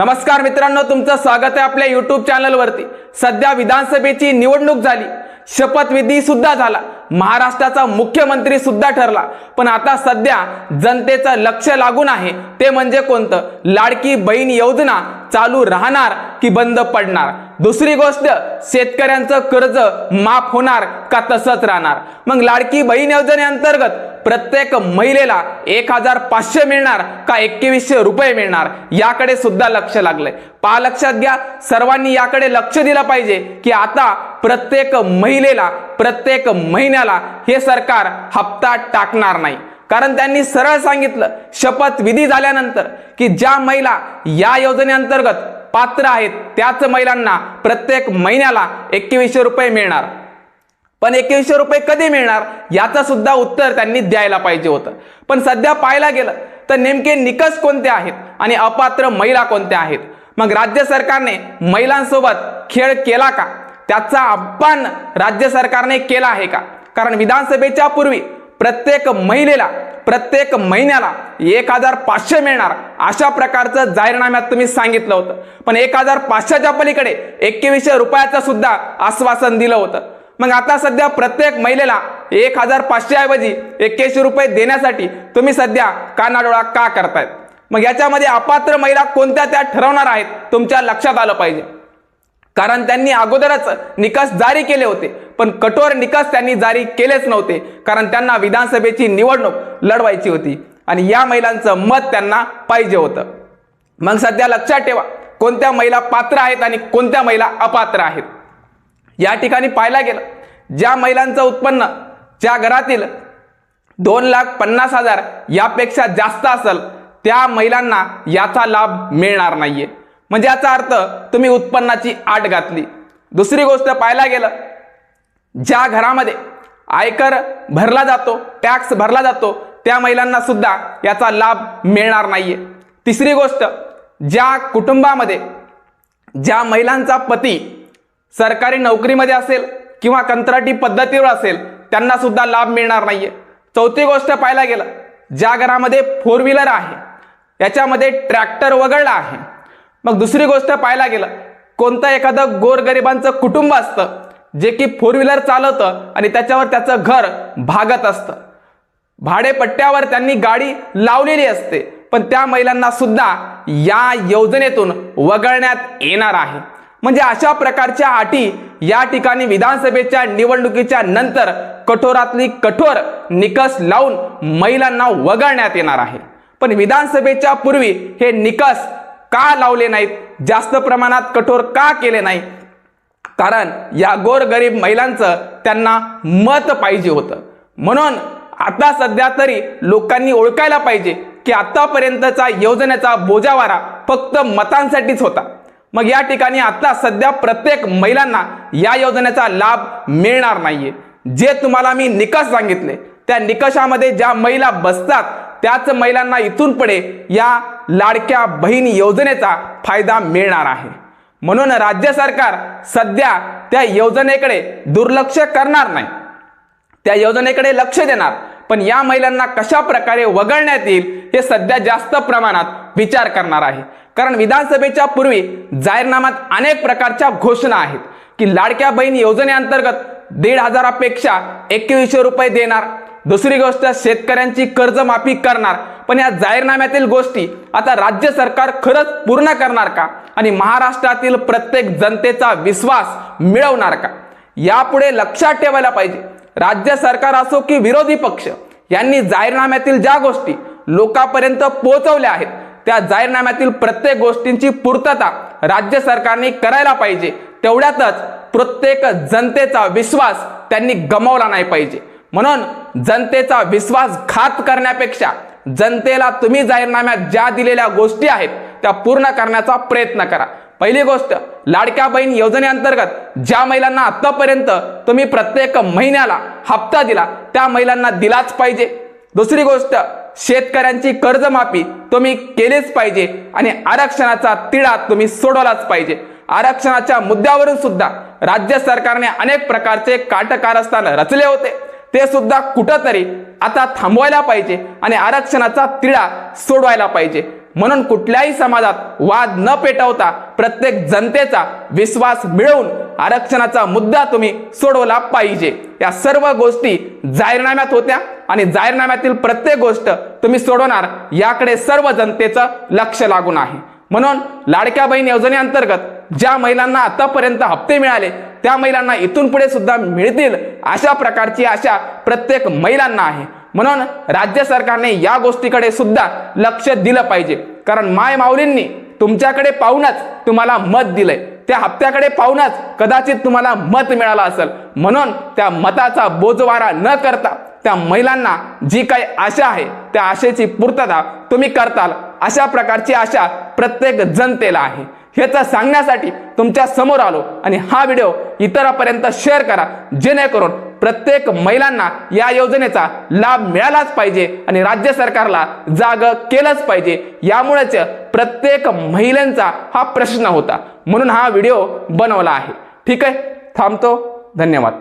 नमस्कार मित्रांनो तुमचं स्वागत आहे आपल्या युट्यूब चॅनलवरती सध्या विधानसभेची निवडणूक झाली. शपथविधी सुद्धा झाला. महाराष्ट्राचा मुख्यमंत्री सुद्धा ठरला. पण आता सध्या जनतेचं लक्ष लागून आहे. ते म्हणजे कोणतं? लाडकी बहीण योजना चालू राहणार की बंद पडणार? दुसरी गोष्ट शेतकऱ्यांचं कर्ज माफ होणार का तसंच राहणार? मग लाडकी बहीण योजनेअंतर्गत प्रत्येक महिलेला एक हजार पाचशे मिळणार का एकवीसशे रुपये मिळणार? याकडे सुद्धा लक्ष लागलंय. पहा लक्षात घ्या. सर्वांनी याकडे लक्ष दिलं पाहिजे की आता प्रत्येक महिलेला प्रत्येक महिन्याला हे सरकार हप्ता टाकणार नाही. कारण त्यांनी सरळ सांगितलं शपथविधी झाल्यानंतर की ज्या महिला या योजनेअंतर्गत पात्र आहेत त्याच महिलांना प्रत्येक महिन्याला एकवीसशे रुपये मिळणार. पण एकवीसशे रुपये कधी मिळणार याचं सुद्धा उत्तर त्यांनी द्यायला पाहिजे होतं. पण सध्या पाहायला गेलं तर नेमके निकष कोणते आहेत आणि अपात्र महिला कोणत्या आहेत? मग राज्य सरकारने महिलांसोबत खेळ केला का? त्याचा अपमान राज्य सरकारने केला आहे का? कारण विधानसभेच्या पूर्वी प्रत्येक महिलेला प्रत्येक महिन्याला एक हजार पाचशे मिळणार अशा प्रकारचं जाहीरनाम्यात तुम्ही सांगितलं होतं. पण एक हजार पाचशेच्या पलीकडे एकवीसशे रुपयाचं सुद्धा आश्वासन दिलं होतं. मग आता सध्या प्रत्येक महिलेला एक हजार पाचशे ऐवजी एक्क्याऐंशी रुपये देण्यासाठी तुम्ही सध्या कानाडोळा का करतायत? मग याच्यामध्ये अपात्र महिला कोणत्या त्या ठरवणार आहेत? तुमच्या लक्षात आलं पाहिजे. कारण त्यांनी अगोदरच निकष जारी केले होते पण कठोर निकष त्यांनी जारी केलेच नव्हते. कारण त्यांना विधानसभेची निवडणूक लढवायची होती आणि या महिलांचं मत त्यांना पाहिजे होतं. मग सध्या लक्षात ठेवा कोणत्या महिला पात्र आहेत आणि कोणत्या महिला अपात्र आहेत? या ठिकाणी पाहायला गेलं ज्या महिलांचं उत्पन्न ज्या घरातील दोन लाख पन्नास हजार यापेक्षा जास्त असेल त्या महिलांना याचा लाभ मिळणार नाहीये. म्हणजे याचा अर्थ तुम्ही उत्पन्नाची आट घातली. दुसरी गोष्ट पाहायला गेलं ज्या घरामध्ये आयकर भरला जातो टॅक्स भरला जातो त्या महिलांना सुद्धा याचा लाभ मिळणार नाहीये. तिसरी गोष्ट ज्या कुटुंबामध्ये ज्या महिलांचा पती सरकारी नोकरीमध्ये असेल किंवा कंत्राटी पद्धतीवर असेल त्यांना सुद्धा लाभ मिळणार नाहीये. चौथी गोष्ट पाहायला गेलं ज्या घरामध्ये फोर व्हीलर आहे याच्यामध्ये ट्रॅक्टर वगळला आहे. मग दुसरी गोष्ट पाहायला गेलं कोणतं एखादं गोरगरिबांचं कुटुंब असतं जे की फोर व्हीलर चालवतं आणि त्याच्यावर त्याचं घर भागत असतं. भाडेपट्ट्यावर त्यांनी गाडी लावलेली असते पण त्या महिलांना सुद्धा या योजनेतून वगळण्यात येणार आहे. म्हणजे अशा प्रकारच्या अटी या ठिकाणी विधानसभेच्या निवडणुकीच्या नंतर कठोरातली कठोर निकष लावून महिलांना वगळण्यात येणार आहे. पण विधानसभेच्या पूर्वी हे निकष का लावले नाहीत? जास्त प्रमाणात कठोर का केले नाही? कारण या गोरगरीब महिलांचं त्यांना मत पाहिजे होतं. म्हणून आता सध्या तरी लोकांनी ओळखायला पाहिजे की आतापर्यंतचा योजनेचा बोजावारा फक्त मतांसाठीच होता. मग या ठिकाणी आता सध्या प्रत्येक महिलांना या योजनेचा लाभ मिळणार नाहीये. जे तुम्हाला मी निकष सांगितले त्या निकषामध्ये ज्या महिला बसतात त्याच महिलांना इथून पुढे या लाडक्या बहीण योजनेचा फायदा मिळणार आहे. म्हणून राज्य सरकार सध्या त्या योजनेकडे दुर्लक्ष करणार नाही. त्या योजनेकडे लक्ष देणार पण या महिलांना कशा प्रकारे वगळण्यात येईल हे सध्या जास्त प्रमाणात विचार करणार आहे. कारण विधानसभेच्या पूर्वी जाहीरनाम्यात अनेक प्रकारच्या घोषणा आहेत की लाडक्या बहीण योजनेअंतर्गत दीड हजारापेक्षा एकवीसशे रुपये देणार दुसरी गोष्ट शेतकऱ्यांची कर्जमाफी करणार. पण या जाहीरनाम्यातील गोष्टी आता राज्य सरकार खरंच पूर्ण करणार का? आणि महाराष्ट्रातील प्रत्येक जनतेचा विश्वास मिळवणार का? यापुढे लक्षात ठेवायला पाहिजे. राज्य सरकार असो की विरोधी पक्ष यांनी जाहीरनाम्यातील ज्या गोष्टी लोकांपर्यंत पोहोचवल्या आहेत त्या जाहीरनाम्यातील प्रत्येक गोष्टींची पूर्तता राज्य सरकारने करायला पाहिजे. तेवढ्यातच प्रत्येक जनतेचा विश्वास त्यांनी गमावला नाही पाहिजे. म्हणून जनतेचा विश्वास घात करण्यापेक्षा जनतेला तुम्ही जाहीरनाम्यात ज्या दिलेल्या गोष्टी आहेत त्या पूर्ण करण्याचा प्रयत्न करा. पहिली गोष्ट लाडक्या बहीण योजनेअंतर्गत ज्या महिलांना आतापर्यंत तुम्ही प्रत्येक महिन्याला हप्ता दिला त्या महिलांना दिलाच पाहिजे. दुसरी गोष्ट शेतकऱ्यांची कर्जमाफी तुम्ही केलीच पाहिजे आणि आरक्षणाचा तिढा तुम्ही सोडवलाच पाहिजे. आरक्षणाच्या मुद्द्यावरून सुद्धा राज्य सरकारने अनेक प्रकारचे काटकारस्थान रचले होते. ते सुद्धा कुठंतरी आता थांबवायला पाहिजे आणि आरक्षणाचा तिढा सोडवायला पाहिजे. म्हणून कुठल्याही समाजात वाद न पेटवता प्रत्येक जनतेचा विश्वास मिळवून आरक्षणाचा मुद्दा तुम्ही सोडवला पाहिजे. या सर्व गोष्टी जाहीरनाम्यात होत्या. आणि जाहीरनाम्यातील प्रत्येक गोष्ट तुम्ही सोडवणार याकडे सर्व जनतेचं लक्ष लागून आहे. म्हणून लाडक्या बहीण योजनेअंतर्गत ज्या महिलांना आतापर्यंत हप्ते मिळाले त्या महिलांना इथून पुढे सुद्धा मिळतील अशा प्रकारची आशा प्रत्येक महिलांना आहे. म्हणून राज्य सरकारने या गोष्टीकडे सुद्धा लक्ष दिलं पाहिजे. कारण माय माऊलींनी तुमच्याकडे पाहूनच तुम्हाला मत दिलंय. त्या हप्त्याकडे पाहूनच कदाचित तुम्हाला मत मिळालं असेल. म्हणून त्या मताचा बोजवारा न करता त्या महिलांना जी काही आशा आहे त्या आशेची पूर्तता तुम्ही करताल अशा प्रकारची आशा प्रत्येक जनतेला आहे. ह्याचं सांगण्यासाठी तुमच्यासमोर आलो आणि हा व्हिडिओ इतरांपर्यंत शेअर करा जेणेकरून प्रत्येक महिलांना या योजनेचा लाभ मिळालाच पाहिजे आणि राज्य सरकारला जाग केलंच पाहिजे. यामुळेच प्रत्येक महिलांचा हा प्रश्न होता. म्हणून हा व्हिडिओ बनवला आहे. ठीक आहे? थांबतो. धन्यवाद.